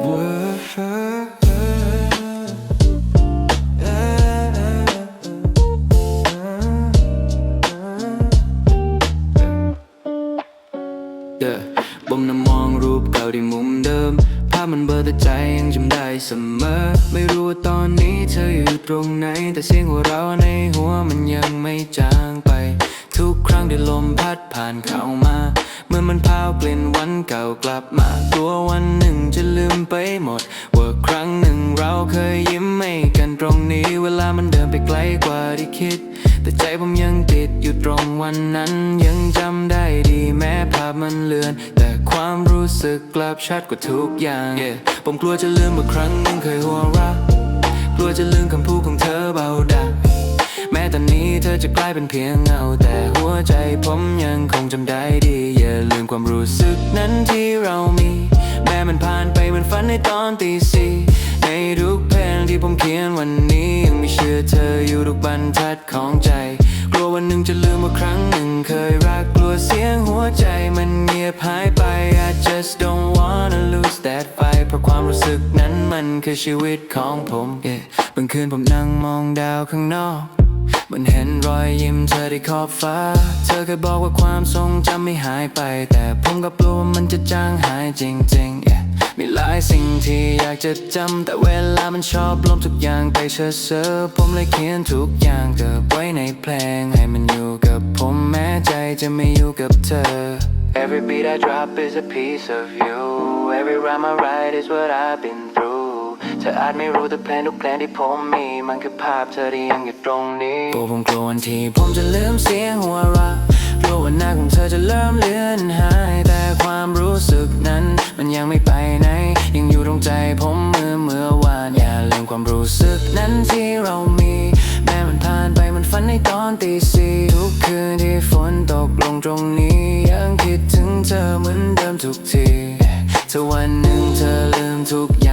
บ่มองรูปเก่าที่มุมเดิม ภาพมันเบอร์ต่ใจยังจำได้เสมอ ไม่รู้ว่าตอนนี้เธออยู่ตรงไหน แต่เสียงหัวเราในหัวมันยังไม่จางไป ทุกครั้งที่ลมพัดผ่านเข้ามา มื่อนมันพาวกลิ่นวันเก่ากลับมากลัววันหนึ่งจะลืมไปหมด ว่าครั้งหนึ่งเราเคยยิ้มให้กันตรงนี้ เวลามันเดินไปไกลกว่าที่คิด แต่ใจผมยังติดอยู่ตรงวันนั้น ยังจำได้ดีแม้ภาพมันเลือน แต่ความรู้สึกกลับชัดกว่าทุกอย่าง yeah ผมกลัวจะลืมว่าครั้งหนึ่งเคยหัวเราะกลัวจะลืมคำพูดของเธอเบาดังแม้ตอนนี้เธอจะกลายเป็นเพียงเงา แต่หัวใจผมยังคงจำได้ดี ลืมความรู้สึกนั้นที่เรามี แม้มันผ่านไปเหมือนฝันในตอนตีสี่ในทุกเพลงที่ผมเขียนวันนี้ยังมีเชื่อเธออยู่ทุกบรรทัดของใจ กลัววันหนึ่งจะลืมว่าครั้งหนึ่งเคยรักกลัวเสียงหัวใจมันเงียบหายไป I just don't wanna lose that fight เพราะความรู้สึกนั้นมันคือชีวิตของผม yeah บางคืนผมนั่งมองดาวข้างนอก มันเห็นรอยยิ้มเธอที่ขอบฟ้า เธอเคยบอกว่าความทรงจำไม่หายไป แต่ผมก็กลัวว่ามันจะจางหายจริงๆ yeah มีหลายสิ่งที่อยากจะจำ แต่เวลามันชอบลมทุกอย่างไปเชอเซอผมเลยเขียนทุกอย่างเก็บไว้ในเพลง ให้มันอยู่กับผมแม้ใจจะไม่อยู่กับเธอ Every beat I drop is a piece of you Every rhyme I write is what I've been เธออาจไม่รู้แต่แพลนทุกแพลนที่ผมมี มันคือภาพเธอที่ยังอยู่ตรงนี้โอ้ผมกลัววันที่ผมจะลืมเสียงหัวเราะกลัววันหน้าของเธอจะเริ่มเลือนหาย แต่ความรู้สึกนั้น มันยังไม่ไปไหน ยังอยู่ตรงใจผมเมื่อเมื่อวานอย่าลืมความรู้สึกนั้นที่เรามีแม้มันผ่านไปมันฝันในตอนตีสี่ทุกคืนที่ฝนตกลงตรงนี้ยัง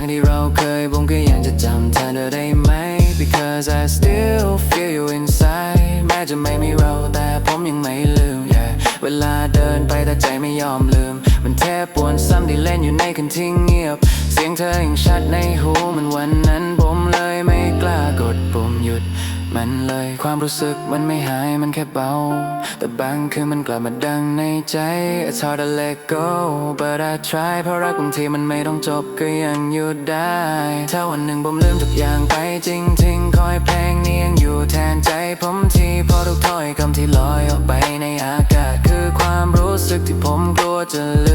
างที่เราเคยผมก็ยังจะจำเธอได้ไหม because I still feel you inside แม้จะไม่มีเราแต่ผมยังไม่ลืม yeah เวลาเดินไปแต่ใจไม่ยอมลืม มันแทบปวนซ้ำที่เล่นอยู่ในคืนที่เงียบ เสียงเธอยังชัดในหูมันวันนั้นผมเลยไม่กล้ากดปุ่มหยุด มันเลยความรู้สึกมันไม่หายมันแค่เบา แต่บางคืนมันกลับมาดังในใจ It's hard to let go but I try เพราะรักบางทีมันไม่ต้องจบก็ยังหยุดได้ ถ้าวันหนึ่งผมลืมทุกอย่างไปจริงๆ คอยเพลงนี้ยังอยู่แทนใจผมทีเพราะทุกถ้อยคำที่ลอยออกไปในอากาศ คือความรู้สึกที่ผมกลัวจะลื